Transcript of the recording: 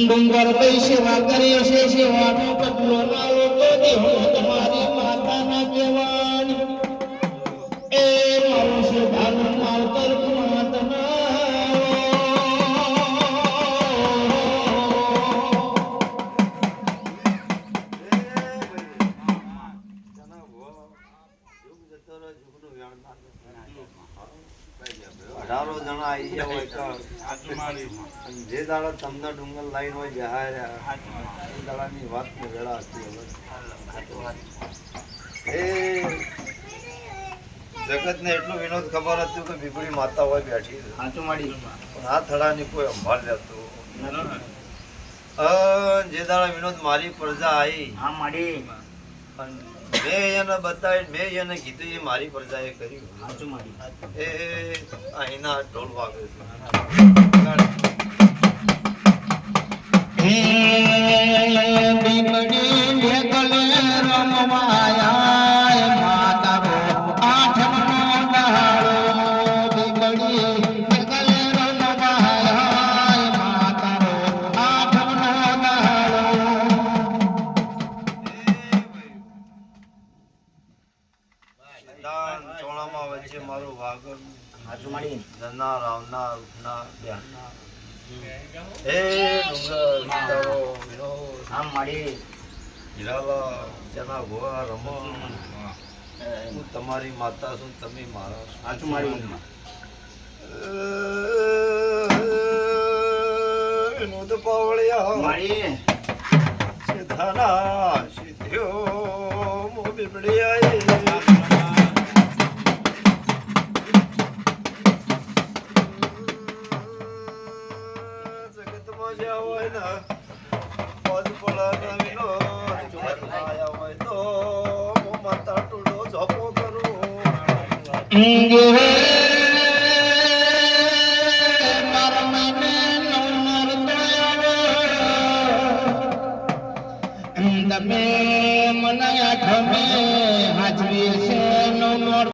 ડુંગર કઈ સેવા કરીએ છે સેવાનો બદલો ના લો તો દેહો તમારી માતાના કહેવાની અઢારો જણા આઈ ગયા હોય તો જે દાડા તમને ડુંગર લાઈન હોય બહાર એ દાડાની વાત ને વેળા હતી એ જગતને એટલું વિનોદ ખબર હતું કે બીબડી માતા હોય બેઠી. સાચું માડી. પણ આ થડાની કોઈ અંભાળ લેતું જે દાડા વિનોદ મારી પ્રજા આવી હા માડી. મેં એને બતાવી મેં એને કીધું એ મારી પ્રજાએ કર્યું. એ અહીંના ઢોલ વાગે છે. બીબડી દાન ચોળામાં વચ્ચે મારું વાગર સાચું માડી નના રાવના રૂપના બેહના હે ડુંગર વિસ્તારો વિનોદ આમ માડી. હીરાલા ચના ગોવા રમો. હું તમારી માતા છું તમે મારા છો. સાચું માડી વિનોદ પાવળિયા. માડી. સિદ્ધાના સિદ્ધ્યો મો બીબડિયાએ જગતમાં જ્યાં હોય ને પદપડાના વિનોદ ઘેર આયા હોય તો હું માતા ટૂડો ઝોપો કરું તમે મને આઠમે હાજરી છે